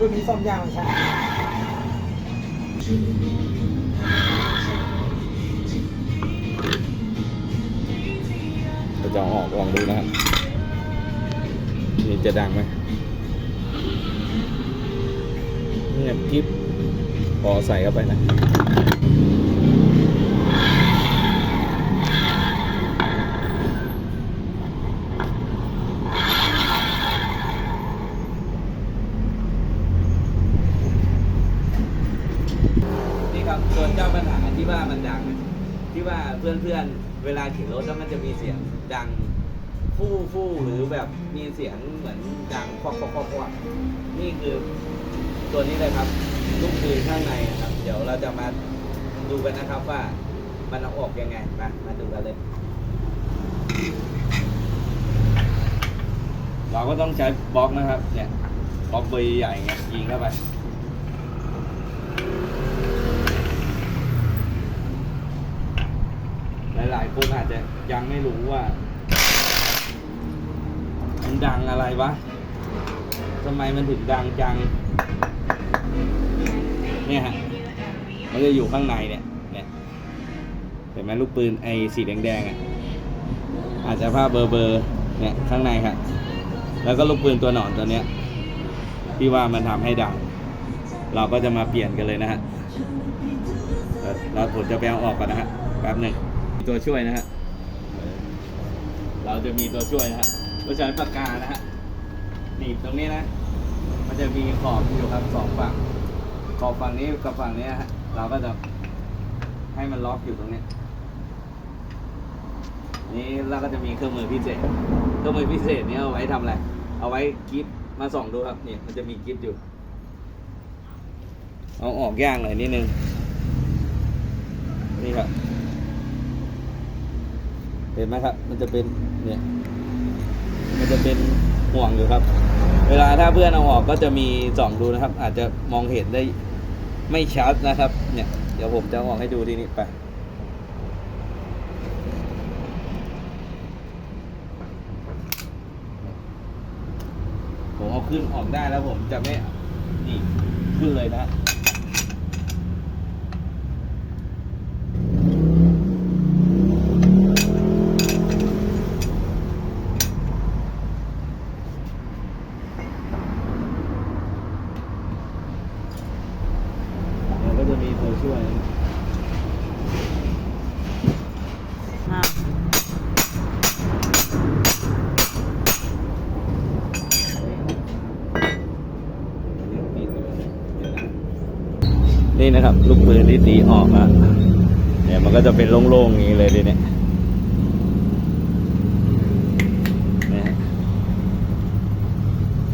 รุ่นนี้ซ่อมยากใช่เราจะอออกลองดูนะครับนี่จะดังไหมเนี่ยกิ๊บพอใส่เข้าไปนะ นี่ครับส่วนเจ้าปัญหาที่ว่ามันดัง ที่ว่าเพื่อนๆ เวลาขี่รถแล้วมันจะมีเสียงดังฟู่ฟู่หรือแบบมีเสียงเหมือนดังควักควักควักนี่คือตัวนี้เลยครับลูกปืนข้างในนะครับ เดี๋ยวเราจะมาดูกันนะครับว่ามันเอาออกยังไงมามาดูกันเลย เราก็ต้องใช้บล็อกนะครับเนี่ยบล็อกบอร์ใหญ่ๆไงยิงเข้าไป หลายๆคนอาจจะยัง ไม่รู้ว่ามันดังอะไรวะทำไมมันถึงดังจัง เนี่ยฮะ มันจะอยู่ข้างในเนี่ย เนี่ย เห็นไหมลูกปืนไอ้สีแดงๆอะ อาจจะภาพเบอร์เบอร์เนี่ยข้างในครับ แล้วก็ลูกปืนตัวหนอนตัวเนี้ยที่ว่ามันทำให้ดัง เราก็จะมาเปลี่ยนกันเลยนะฮะ เราผมจะไปเอาออกก่อนนะฮะ แป๊บหนึ่งตัวช่วยนะฮะ เราจะมีตัวช่วยนะฮะเราใช้ปากกานะฮะหนีบตรงนี้นะ มันจะมีขอบอยู่ครับสองฝั่ง ขอบฝั่งนี้กับฝั่งนี้ฮะเราก็จะให้มันล็อกอยู่ตรงนี้ นี่เราก็จะมีเครื่องมือพิเศษ เครื่องมือพิเศษนี้เอาไว้ทำอะไร เอาไว้กิฟมาส่องดูครับนี่มันจะมีกิฟอยู่ เอาออกย่างหน่อยนิดนึง นี่ครับ เห็นไหมครับ มันจะเป็นเนี่ย มันจะเป็นห่วงอยู่ครับ เวลาถ้าเพื่อนเอาออกก็จะมีส่องดูนะครับ อาจจะมองเห็นได้ไม่ชัดนะครับ เนี่ย เดี๋ยวผมจะอออกให้ดูทีนี้ไปผมเอาขึ้นออกได้แล้วผมจะไม่นี่ขึ้นเลยนะ เดี๋ยวก็ จะมีตัวช่วยอ่านี่นะครับ ลูกปืนที่ตีออกอะเนี่ยมันก็จะเป็นโล่งๆอย่างนี้เลยดิเนี่ยเนี่ยฮะ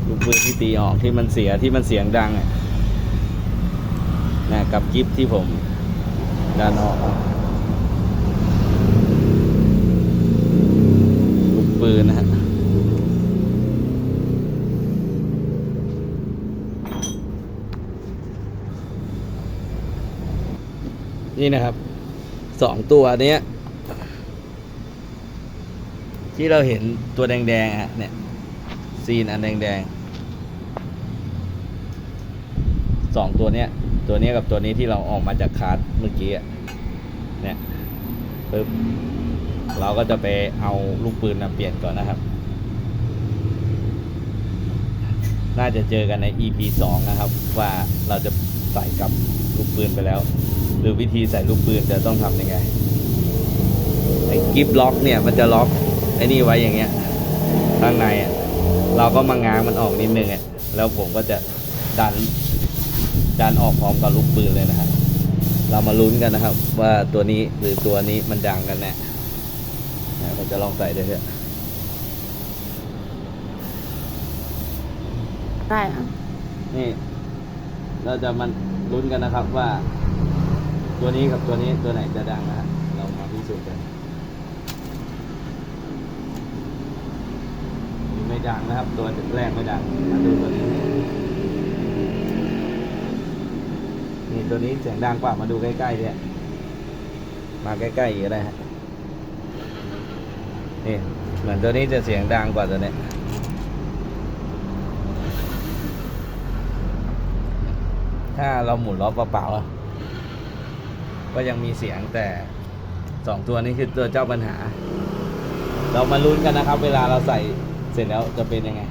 ลูกปืนที่ตีออกที่มันเสียที่มันเสียงดังอะ นะกับกิฟที่ผมดันออกลูกปืนนะฮะนี่นะครับสองตัวเนี้ย ที่เราเห็นตัวแดงๆอะเนี่ย ซีนอันแดงๆสองตัวเนี้ย ตัวนี้กับตัวนี้ที่เราออกมาจากคาร์ดเมื่อกี้เนี่ยปึ๊บเราก็จะไปเอาลูกปืนมาเปลี่ยนก่อนนะครับ น่าจะเจอกันใน EP 2 นะครับ ว่าเราจะใส่กับลูกปืนไปแล้ว หรือวิธีใส่ลูกปืนจะต้องทำยังไงไอ้กิฟล็อกเนี่ยมันจะล็อกไอ้นี่ไว้อย่างเงี้ยข้างในอะเราก็มาง้างมันออกนิดนึงอะแล้วผมก็จะดัน ดันออกพร้อมกับลูกปืนเลยนะฮะเรามาลุ้นกันนะครับ ว่าตัวนี้หรือตัวนี้มันดังกันแน่นะผมจะลองใส่ด้วยเถอะได้อะนี่ เราจะมันลุ้นกันนะครับว่า ตัวนี้กับตัวนี้ตัวไหนจะดังนะฮะเรามาพิสูจน์กันไม่ดังนะครับ ตัวแรกไม่ดังมาดูตัวนี้นี่ ตัวนี้เสียงดังกว่ามาดูใกล้ๆเนี่ยมาใกล้ๆอีกก็ได้ฮะนี่เหมือนตัวนี้จะเสียงดังกว่าตัวเนี้ยถ้าเราหมุนล้อเปล่าๆก็ยังมีเสียงแต่สองตัวนี้คือตัวเจ้าปัญหา เรามาลุ้นกันนะครับ เวลาเราใส่เสร็จแล้วจะเป็นยังไง